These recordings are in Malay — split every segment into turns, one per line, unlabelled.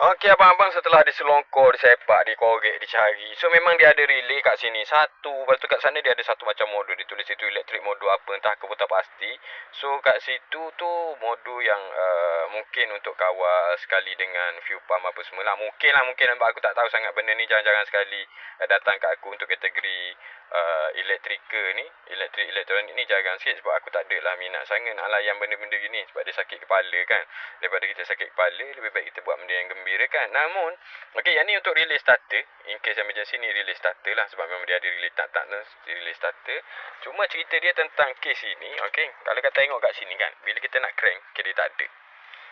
Okey abang-abang setelah diselongkor, disepak, dikorek, dicari. So memang dia ada relay kat sini. Satu, lepas tu kat sana dia ada satu macam modul. Ditulis situ elektrik modul apa entah aku pun tak pasti. So kat situ tu modul yang uh, mungkin untuk kawal sekali dengan view pump apa semua lah. Mungkin lah, mungkin lah. Aku tak tahu sangat benda ni jarang-jarang sekali uh, datang kat aku untuk kategori uh, elektrika ni. Elektrik elektronik ni jarang sikit sebab aku tak ada lah minat sangat nak layan benda-benda gini. Sebab dia sakit kepala kan. Daripada kita sakit kepala, lebih baik kita buat benda yang gembira gembira kan. Namun, okey yang ni untuk relay starter. In case emergency ni relay starter lah sebab memang dia ada relay tak tak relay starter. Cuma cerita dia tentang case ini, okey. Kalau kita tengok kat sini kan, bila kita nak crank, okay, dia tak ada.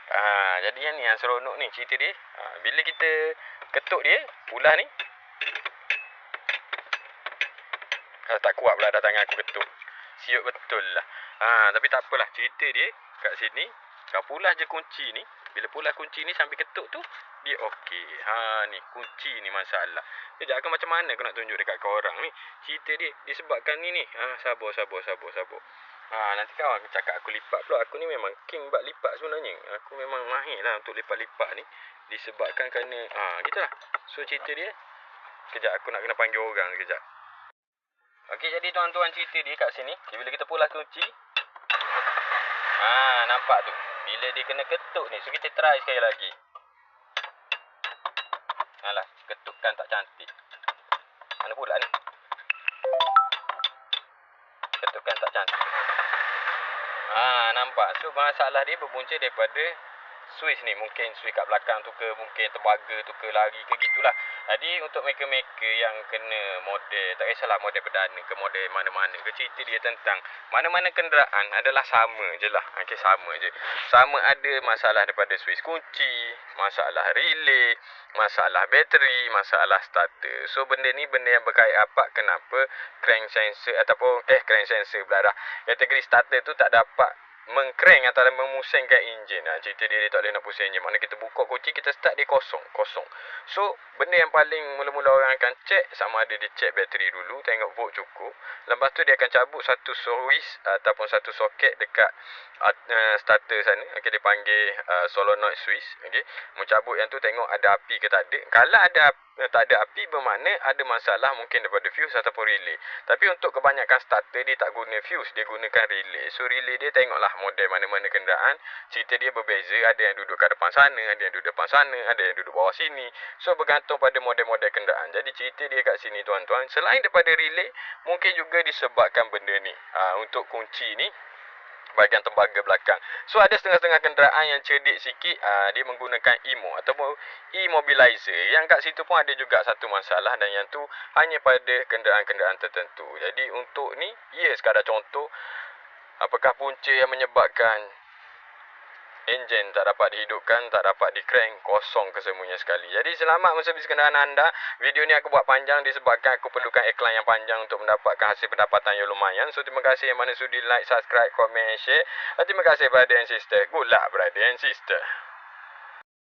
Ha, jadi yang ni yang seronok ni cerita dia. Ha, bila kita ketuk dia, ulah ni. Ha, tak kuat pula dah tangan aku ketuk. Siut betul lah. Ha, tapi tak apalah cerita dia kat sini. Kau pulas je kunci ni. Bila pulas kunci ni sambil ketuk tu, dia okey. Ha ni kunci ni masalah. Sekejap aku macam mana aku nak tunjuk dekat kau orang ni. Cerita dia disebabkan ni ni. Ha sabar sabar sabar sabar. Ha nanti kau aku cakap aku lipat pula. Aku ni memang king buat lipat sebenarnya. Aku memang mahir lah untuk lipat-lipat ni. Disebabkan kerana ha gitulah. So cerita dia Sekejap aku nak kena panggil orang sekejap. Okey jadi tuan-tuan cerita dia kat sini. Bila kita pulas kunci. Ha nampak tu. Bila dia kena ketuk ni. So kita try sekali lagi. Alah, ketukkan tak cantik. Mana pula ni? Ketukkan tak cantik. Ha, nampak. So, masalah dia berpunca daripada switch ni. Mungkin switch kat belakang tu ke, mungkin terbaga tu ke, lari ke gitulah. Jadi untuk maker-maker yang kena model, tak kisahlah model perdana ke model mana-mana ke, cerita dia tentang mana-mana kenderaan adalah sama je lah. Okay, sama je. Sama ada masalah daripada switch kunci, masalah relay, masalah bateri, masalah starter. So benda ni benda yang berkait apa kenapa crank sensor ataupun eh crank sensor pula dah. Kategori starter tu tak dapat mengkreng atau memusingkan enjin. Ha, cerita dia, dia tak boleh nak pusing enjin. Mana kita buka kunci, kita start dia kosong. Kosong. So, benda yang paling mula-mula orang akan cek, sama ada dia cek bateri dulu, tengok volt cukup. Lepas tu dia akan cabut satu switch ataupun satu soket dekat uh, starter sana. Okay, dia panggil uh, solenoid switch. Okay. Mencabut yang tu tengok ada api ke tak ada. Kalau ada uh, tak ada api bermakna ada masalah mungkin daripada fuse ataupun relay. Tapi untuk kebanyakan starter dia tak guna fuse, dia gunakan relay. So relay dia tengoklah model mana-mana kenderaan. Cerita dia berbeza. Ada yang duduk kat depan sana ada yang duduk depan sana ada yang duduk bawah sini. So bergantung pada model-model kenderaan. Jadi cerita dia kat sini tuan-tuan. Selain daripada relay mungkin juga disebabkan benda ni. Ha, untuk kunci ni bahagian tembaga belakang. So ada setengah-setengah kenderaan yang cerdik sikit aa, dia menggunakan emo ataupun e-mobilizer. Yang kat situ pun ada juga satu masalah dan yang tu hanya pada kenderaan-kenderaan tertentu. Jadi untuk ni ya sekadar contoh Apakah punca yang menyebabkan enjin tak dapat dihidupkan, tak dapat di-crank, kosong kesemuanya sekali. Jadi selamat menservis kenderaan anda. Video ni aku buat panjang disebabkan aku perlukan iklan yang panjang untuk mendapatkan hasil pendapatan yang lumayan. So terima kasih yang mana sudi like, subscribe, komen, share. Terima kasih brother and sister. Good luck brother and sister.